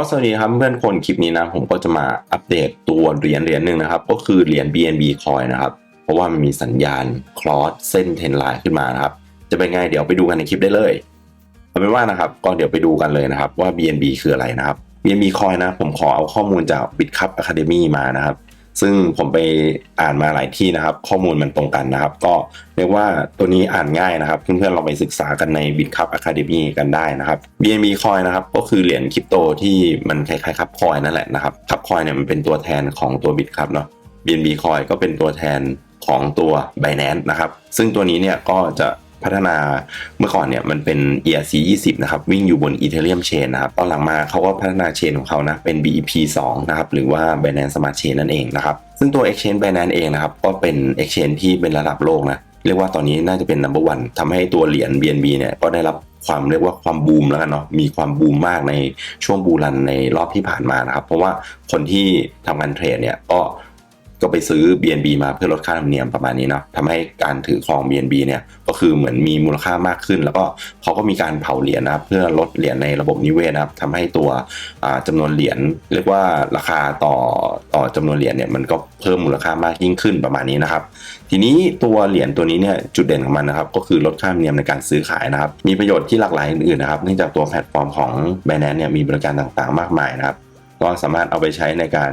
ก็สวัสดีครับเพื่อนคนคลิปนี้นะผมก็จะมาอัปเดตตัวเหรียญเหรียญหนึ่งนะครับ ก็คือเหรียญ BNB Coin นะครับ เพราะว่ามันมีสัญญาณคลอสเส้นเทนไลน์ขึ้นมานะครับ จะเป็นไงเดี๋ยวไปดูกันในคลิปได้เลยเอาเป็นว่านะครับก็เดี๋ยวไปดูกันเลยนะครับว่า BNB คืออะไรนะครับ BNB Coin นะผมขอเอาข้อมูลจาก Bitcup Academy มานะครับ ซึ่งผมไปอ่านมาหลายที่นะครับ ข้อมูลมันตรงกันนะครับ ก็เรียกว่าตัวนี้อ่านง่ายนะครับเพื่อนๆเราไปศึกษากันใน Bitcup Academy กันได้นะครับ BNB Coin นะครับก็คือเหรียญคริปโตที่มันคล้ายๆคับคอยนั่นแหละนะครับคับคอยเนี่ยมันเป็นตัวแทนของตัว Bitcup เนาะ BNB Coin ก็เป็นตัวแทนของตัว Binance นะครับ ซึ่งตัวนี้เนี่ยก็จะ พัฒนาเมื่อก่อนเนี่ยมันเป็น ERC 20นะครับวิ่งอยู่บน Ethereum Chain นะครับตอนหลังมาเขาก็พัฒนาเชนของเขานะเป็น BEP 2นะครับหรือว่า Binance Smart Chain นั่นเองนะครับซึ่งตัว Exchange Binance เองนะครับก็เป็น Exchange ที่เป็นระดับโลกนะเรียกว่าตอนนี้น่าจะเป็น number one ทำให้ตัวเหรียญ BNB เนี่ยก็ได้รับความเรียกว่าความบูมแล้วกันเนาะมีความบูมมากในช่วงบูรันในรอบที่ผ่านมานะครับ เพราะว่าคนที่ทำการเทรดเนี่ยก็ ก็ไปซื้อ BNB มาเพื่อลดค่าธรรมเนียมประมาณนี้เนาะทำให้การถือครอง BNB เนี่ยก็คือเหมือนมีมูลค่ามากขึ้น แล้วก็เขาก็มีการเผาเหรียญนะครับเพื่อลดเหรียญในระบบนิเวศนะครับทำให้ตัวจำนวนเหรียญเรียกว่าราคาต่อต่อจำนวนเหรียญเนี่ยมันก็เพิ่มมูลค่ามากยิ่งขึ้นประมาณนี้นะครับ ทีนี้ตัวเหรียญตัวนี้เนี่ยจุดเด่นของมันนะครับก็คือลดค่าธรรมเนียมในการซื้อขายนะครับมีประโยชน์ที่หลากหลายอื่นๆนะครับเนื่องจากตัวแพลตฟอร์มของ b บ n a n c e เนี่ยมีบริการต่างๆ มากมายนะครับ ก็สามารถเอาไปใช้ในการ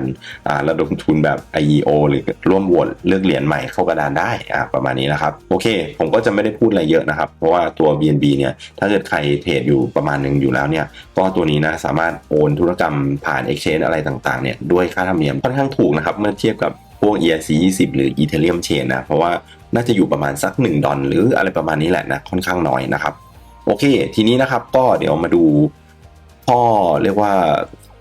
ระดมทุนแบบ IEO หรือร่วมโหวตเลือกเหรียญใหม่เข้ากระดานได้ประมาณนี้นะครับ โอเค ผมก็จะไม่ได้พูดอะไรเยอะนะครับ เพราะว่าตัว BNB เนี่ยถ้าเกิดใครเทรดอยู่ประมาณหนึ่งอยู่แล้วเนี่ยก็ตัวนี้นะสามารถโอนธุรกรรมผ่าน Exchange อะไรต่างๆเนี่ยด้วยค่าธรรมเนียมค่อนข้างถูกนะครับเมื่อเทียบกับพวก ERC 20 หรือ Ethereum Chain นะเพราะว่าน่าจะอยู่ประมาณสัก 1 ดอลหรืออะไรประมาณนี้แหละนะค่อนข้างน้อยนะครับ โอเค ทีนี้นะครับก็เดี๋ยวมาดูข้อเรียกว่า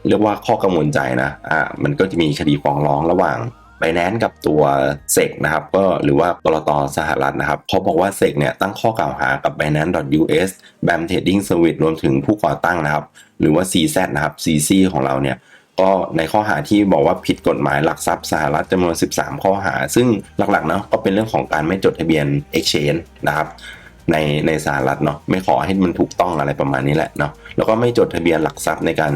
เรียกว่าข้อกังวลใจนะอ่ามันก็จะมีคดีฟ้องร้องระหว่างไบแนนกับตัวเซกนะครับก็หรือว่ากรตสหรัฐนะครับเขาบอกว่าเซกเนี่ยตั้งข้อกล่าวหากับ Binance.us BAM Trading Service รวมถึงผู้ก่อตั้งนะครับ หรือว่า CZ นะครับ CC ของเราเนี่ยก็ในข้อหาที่บอกว่าผิดกฎหมายหลักทรัพย์สหรัฐจำนวน 13 ข้อหา ซึ่งหลักๆเนาะก็เป็นเรื่องของการไม่จดทะเบียน Exchange นะครับในในสหรัฐเนาะไม่ขอให้มันถูกต้องอะไรประมาณนี้แหละเนาะแล้วก็ไม่จดทะเบียนหลักทรัพย์ในการ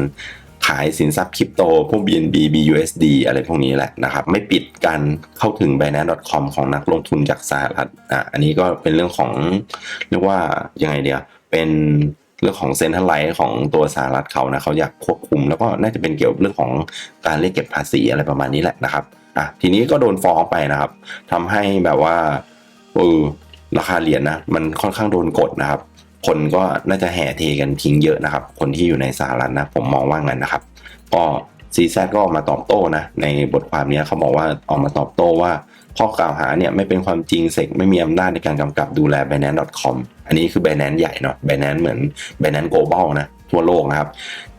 ขายสินทรัพย์คริปโต พวก BNB BUSD อะไรพวกนี้แหละนะครับ ไม่ปิดการเข้าถึง Binance.com ของนักลงทุนจากสหรัฐอะอันนี้ก็เป็นเรื่องของเรียกว่ายังไงเดียวเป็นเรื่องของเซ็นทรัลไลท์ของตัวสหรัฐเขานะเขาอยากควบคุม แล้วก็น่าจะเป็นเกี่ยวกับเรื่องของการเรียกเก็บภาษีอะไรประมาณนี้แหละนะครับอะทีนี้ก็โดนฟ้องไปนะครับทำให้แบบว่าเออราคาเหรียญนะมันค่อนข้างโดนกดนะครับ คนก็น่าจะแห่เทกันทิ้งเยอะนะครับ คนที่อยู่ในสหรัฐนะผมมองว่างั้นนะครับ ก็ซีแซก็ออกมาตอบโต้นะในบทความนี้เขาบอกว่าออกมาตอบโต้ว่า ข้อกล่าวหาเนี่ยไม่เป็นความจริงเสกไม่มีอำนาจในการกำกับดูแล Binance.com อันนี้คือ Binance ใหญ่เนาะ Binance เหมือน Binance Global นะทั่วโลกนะครับ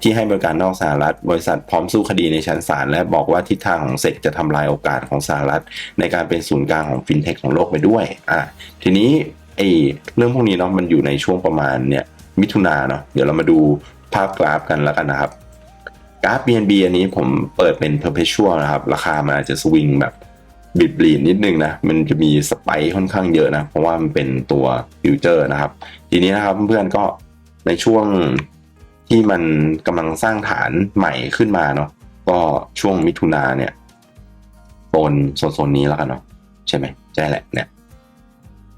ที่ให้บริการนอกสหรัฐ บริษัทพร้อมสู้คดีในชั้นศาลและบอกว่าทิศทางของเซกจะทำลายโอกาสของสหรัฐ ในการเป็นศูนย์กลางของฟินเทคของโลกไปด้วยอะทีนี้ ไอเรื่องพวกนี้เนาะมันอยู่ในช่วงประมาณเนี่ยมิถุนาเนาะเดี๋ยวเรามาดูภาพกราฟกันแล้วกันนะครับ กราฟ BNB อันนี้ผมเปิดเป็น perpetual นะครับ ราคามันอาจจะสวิงแบบบิดบีนิดนึงนะ มันจะมีสไปค่อนข้างเยอะนะ เพราะว่ามันเป็นตัวฟิวเจอร์นะครับ ทีนี้นะครับเพื่อนๆก็ในช่วงที่มันกำลังสร้างฐานใหม่ขึ้นมาเนาะก็ช่วงมิถุนาเนี่ยโซนโซนนี้แล้วกันเนาะใช่ไหมใช่แหละเนี่ย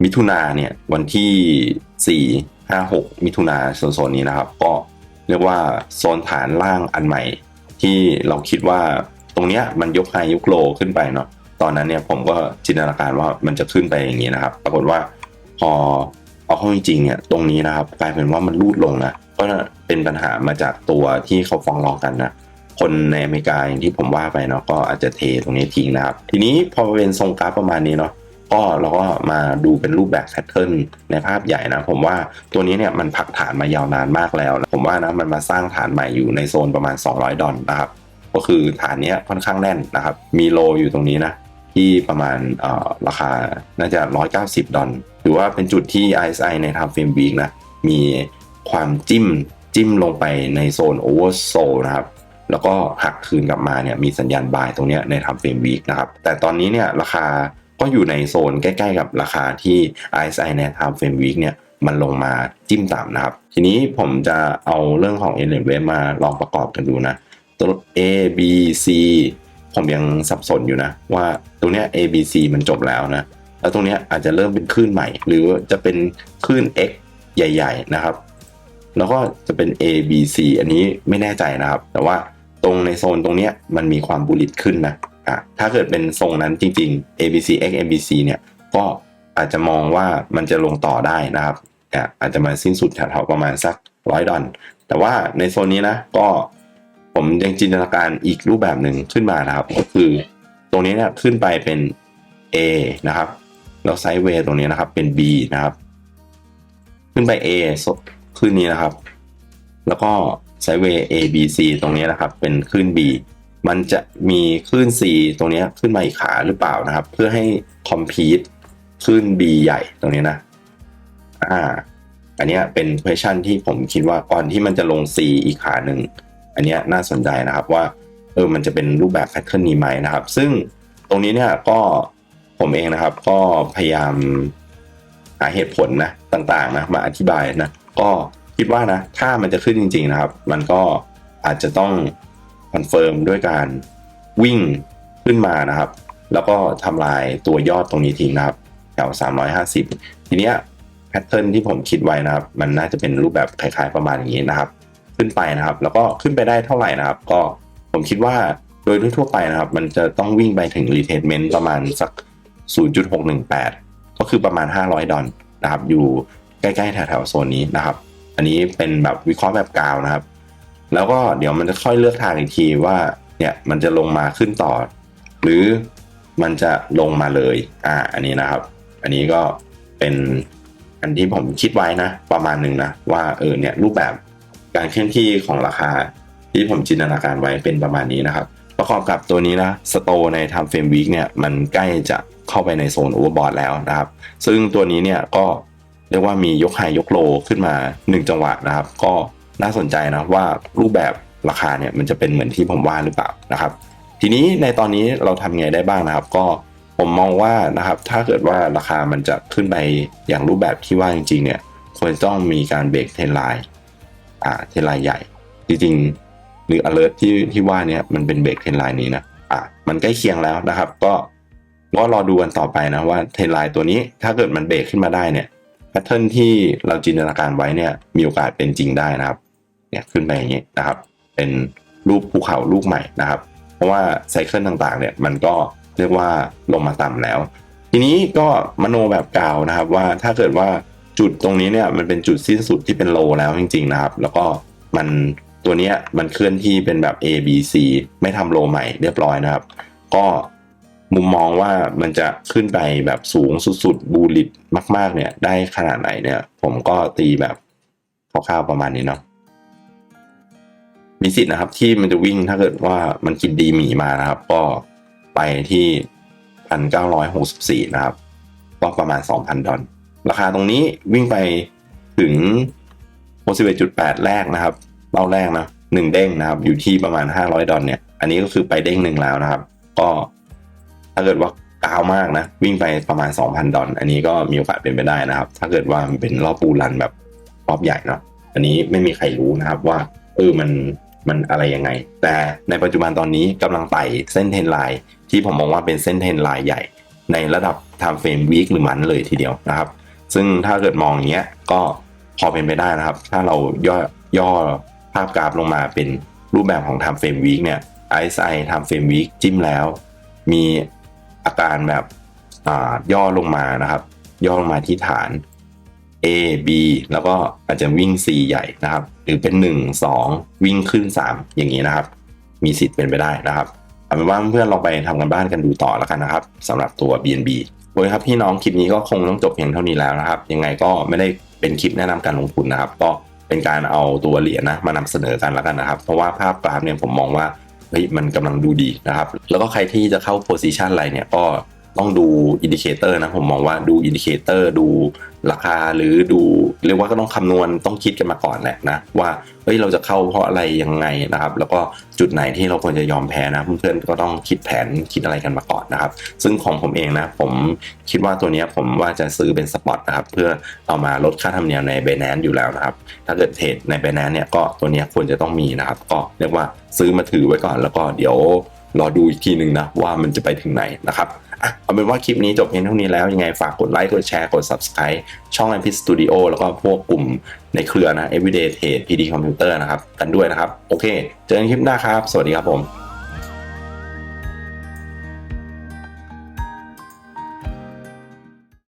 มิถุนาเนี่ยวันที่ 4 5 6 มิถุนาโซนนี้นะครับ ก็เรียกว่าโซนฐานล่างอันใหม่ ที่เราคิดว่าตรงเนี้ยมันยกไฮยกโลขึ้นไปเนาะตอนนั้นเนี่ยผมก็จินตนาการว่ามันจะขึ้นไปอย่างนี้นะครับ ปรากฏว่าพอเอาเข้าจริงเนี่ยตรงนี้นะครับกลายเป็นว่ามันรูดลงนะก็เป็นปัญหามาจากตัวที่เขาฟ้องร้องกันนะคนในอเมริกาอย่างที่ผมว่าไปเนาะก็อาจจะเทตรงนี้ทิ้งนะครับ ทีนี้พอเป็นทรงกราฟประมาณนี้เนาะ ก็เราก็มาดูเป็นรูปแบบแพทเทิร์นในภาพใหญ่นะ ผมว่าตัวนี้เนี่ยมันผักฐานมายาวนานมากแล้ว ผมว่านะมันมาสร้างฐานใหม่อยู่ในโซนประมาณ 200 ดอลนะครับ ก็คือฐานนี้ค่อนข้างแน่นนะครับ มีโลอยู่ตรงนี้นะที่ประมาณราคาน่าจะ 190 ดอลหรือว่าเป็นจุดที่ RSI ในทำเฟรมวีกนะ มีความจิ้มจิ้มลงไปในโซนโอเวอร์โซนะครับ แล้วก็หักคืนกลับมาเนี่ยมีสัญญาณบายตรงนี้ในทำเฟรมวีกนะครับ แต่ตอนนี้เนี่ยราคา ก็อยู่ในโซนใกล้ๆกับราคาที่ RSI ใน Time Frame Week เนี่ยมันลงมาจิ้มต่ำนะครับ ทีนี้ผมจะเอาเรื่องของ a l i e n Wave มาลองประกอบกันดูนะตัว A B C ผมยังสับสนอยู่นะ ว่าตรงเนี้ย A B C มันจบแล้วนะ แล้วตรงเนี้ยอาจจะเริ่มเป็นคลื่นใหม่ หรือจะเป็นคลื่น X ใหญ่ ๆ นะครับ แล้วก็จะเป็น A B C อันนี้ไม่แน่ใจนะครับ แต่ว่าตรงในโซนตรงเนี้ยมันมีความบูลิตขึ้นนะ อะถ้าเกิดเป็นทรงนั้นจริง ๆ A B C X A B C เนี่ยก็อาจจะมองว่ามันจะลงต่อได้นะครับอะอาจจะมาสิ้นสุดแถวๆประมาณสักร้อยดอลแต่ว่าในโซนนี้นะก็ผมยังจินตนาการอีกรูปแบบหนึ่งขึ้นมานะครับ ก็คือตรงนี้เนี่ยขึ้นไปเป็น A นะครับแล้วไซด์เวย์ตรงนี้นะครับเป็น B นะครับขึ้นไป A ขึ้นนี้นะครับ แล้วก็ไซด์เวย์ A B C ตรงนี้นะครับ เป็นคลื่น B มันจะมีคลื่น C ตรงนี้ขึ้นมาอีกขาหรือเปล่านะครับ เพื่อให้คอมพีทคลื่น B ใหญ่ตรงนี้นะอ่าอันนี้เป็น question ที่ผมคิดว่าก่อนที่มันจะลง C อีกขาหนึ่งอันนี้น่าสนใจนะครับว่าเออมันจะเป็นรูปแบบแพทเทิร์นนี้ไหมนะครับ ซึ่งตรงนี้เนี่ยก็ผมเองนะครับก็พยายามหาเหตุผลนะต่างๆนะมาอธิบายนะก็คิดว่านะถ้ามันจะขึ้นจริง ๆนะครับ มันก็อาจจะต้อง คอนเฟิร์มด้วยการวิ่งขึ้นมานะครับ แล้วก็ทำลายตัวยอดตรงนี้ทิ้งนะครับ แถว 350 ทีเนี้ยแพทเทิร์นที่ผมคิดไว้นะครับ มันน่าจะเป็นรูปแบบคล้ายๆประมาณอย่างนี้นะครับ ขึ้นไปนะครับ แล้วก็ขึ้นไปได้เท่าไหร่นะครับ ก็ผมคิดว่าโดยทั่วๆไปนะครับ มันจะต้องวิ่งไปถึง retracement ประมาณสัก 0.618 ก็คือประมาณ 500 ดอลนะครับ อยู่ใกล้ๆแถวๆโซนนี้นะครับ อันนี้เป็นแบบวิเคราะห์แบบกาวนะครับ แล้วก็เดี๋ยวมันจะค่อยเลือกทางอีกทีว่าเนี่ยมันจะลงมาขึ้นต่อ หรือมันจะลงมาเลยอ่าอันนี้นะครับ อันนี้ก็เป็นอันที่ผมคิดไว้นะ ประมาณหนึ่งนะว่าเออเนี่ยรูปแบบการเคลื่อนที่ของราคา ที่ผมจินตนาการไว้เป็นประมาณนี้นะครับ ประกอบกับตัวนี้นะสโตใน Time Frame Week เนี่ยมันใกล้จะเข้าไปในโซนโอเวอร์บอทแล้วนะครับ ซึ่งตัวนี้เนี่ยก็เรียกว่ามียกไฮยกโลขึ้นมา 1 จังหวะนะครับ ก็ น่าสนใจนะว่ารูปแบบราคาเนี่ยมันจะเป็นเหมือนที่ผมว่าหรือเปล่านะครับ ทีนี้ในตอนนี้เราทำไงได้บ้างนะครับ ก็ผมมองว่านะครับถ้าเกิดว่าราคามันจะขึ้นไปอย่างรูปแบบที่ว่าจริงๆเนี่ยควรต้องมีการเบรกเทนไลน์อ่าเทนไลน์ใหญ่ จริงๆหรือ alert ที่ที่ว่าเนี่ยมันเป็นเบรกเทนไลน์นี้นะอะมันใกล้เคียงแล้วนะครับ ก็ก็รอดูกันต่อไปนะว่าเทนไลน์ตัวนี้ถ้าเกิดมันเบรกขึ้นมาได้เนี่ย แพทเทิร์นที่เราจินตนาการไว้เนี่ยมีโอกาสเป็นจริงได้นะครับเนี่ยขึ้นไปอย่างนี้นะครับ เป็นรูปภูเขาลูกใหม่นะครับ เพราะว่าไซเคิลต่างๆเนี่ยมันก็เรียกว่าลงมาต่ำแล้ว ทีนี้ก็มโนแบบกล่าวนะครับว่าถ้าเกิดว่าจุดตรงนี้เนี่ยมันเป็นจุดสิ้นสุดที่เป็นโลแล้วจริง ๆนะครับ แล้วก็มันตัวเนี้ยมันเคลื่อนที่เป็นแบบ A B C ไม่ทำโลใหม่เรียบร้อยนะครับ ก็ มุมมองว่ามันจะขึ้นไปแบบสูงสุดๆบูลิตมาก ๆ เนี่ย ได้ขนาดไหนเนี่ย ผมก็ตีแบบคร่าวๆประมาณนี้เนาะมีสิทธิ์นะครับที่มันจะวิ่งถ้าเกิดว่ามันกินดีหมีมานะครับ ก็ไปที่พันเก้าร้อยหกสิบสี่นะครับ ก็ประมาณสองพันดอลราคาตรงนี้วิ่งไปถึงหกสิบเอ็ดจุดแปดแรกนะครับเป้าแรกนะหนึ่งเด้งนะครับ อยู่ที่ประมาณห้าร้อยดอลเนี่ย อันนี้ก็คือไปเด้งหนึ่งแล้วนะครับ ก็ ถ้าเกิดว่ากาวมากนะ วิ่งไปประมาณ 2,000 ดอลอันนี้ก็มีโอกาสเป็นไปได้นะครับ ถ้าเกิดว่ามันเป็นรอบปูรันแบบรอบใหญ่เนาะอันนี้ไม่มีใครรู้นะครับว่าเออมันมันอะไรยังไง แต่ในปัจจุบันตอนนี้กำลังไต่เส้นเทรนไลน์ที่ผมมองว่าเป็นเส้นเทรนไลน์ใหญ่ ในระดับ time frame week หรือมันเลยทีเดียวนะครับ ซึ่งถ้าเกิดมองอย่างเงี้ยก็พอเป็นไปได้นะครับ ถ้าเราย่อย่อภาพกราฟลงมาเป็นรูปแบบของ time frame week เนี่ย RSI time frame week จิ้มแล้ว มี อาการแบบย่อลงมานะครับ ย่อลงมาที่ฐาน A B แล้วก็อาจจะวิ่ง C ใหญ่นะครับ หรือเป็น 1 2 วิ่งขึ้น 3 อย่างนี้นะครับ มีสิทธิ์เป็นไปได้นะครับเอาเป็นว่าเพื่อนลองไปทำกันบ้านกันดูต่อแล้วกันนะครับสำหรับตัว BNB โอเคครับพี่น้องคลิปนี้ก็คงต้องจบเพียงเท่านี้แล้วนะครับ ยังไงก็ไม่ได้เป็นคลิปแนะนำการลงทุนนะครับ ก็เป็นการเอาตัวเหรียญนะมานำเสนอกันแล้วกันนะครับ เพราะว่าภาพกราฟเนี่ยผมมองว่า เฮ้ยมันกำลังดูดีนะครับ แล้วก็ใครที่จะเข้าโพซิชันอะไรเนี่ยก็ ต้องดูอินดิเคเตอร์นะผมมองว่าดูอินดิเคเตอร์ดูราคาหรือดูเรียกว่าก็ต้องคำนวณต้องคิดกันมาก่อนแหละนะว่าเฮ้ยเราจะเข้าเพราะอะไรยังไงนะครับ แล้วก็จุดไหนที่เราควรจะยอมแพ้นะเพื่อนๆก็ต้องคิดแผนคิดอะไรกันมาก่อนนะครับ ซึ่งของผมเองนะผมคิดว่าตัวนี้ผมว่าจะซื้อเป็นสปอตนะครับเพื่อเอามาลดค่าธรรมเนียมใน b บ n a n c e อยู่แล้วนะครับ ถ้าเกิดเทรดใน b บ n a n c e เนี่ยก็ตัวนี้ควรจะต้องมีนะครับ ก็เรียกว่าซื้อมาถือไว้ก่อนแล้วก็เดี๋ยว รอดูอีกทีหนึ่งนะว่ามันจะไปถึงไหนนะครับอเอาเป็นว่าคลิปนี้จบเพียงเท่านี้แล้วยังไงฝากกดไลค์กดแชร์กด subscribe ช่อง m p Studio แล้วก็พวกกลุ่มในเครือนะ Everyday Trade PD Computer นะครับ กันด้วยนะครับ โอเค เจอกันคลิปหน้าครับ สวัสดีครับผม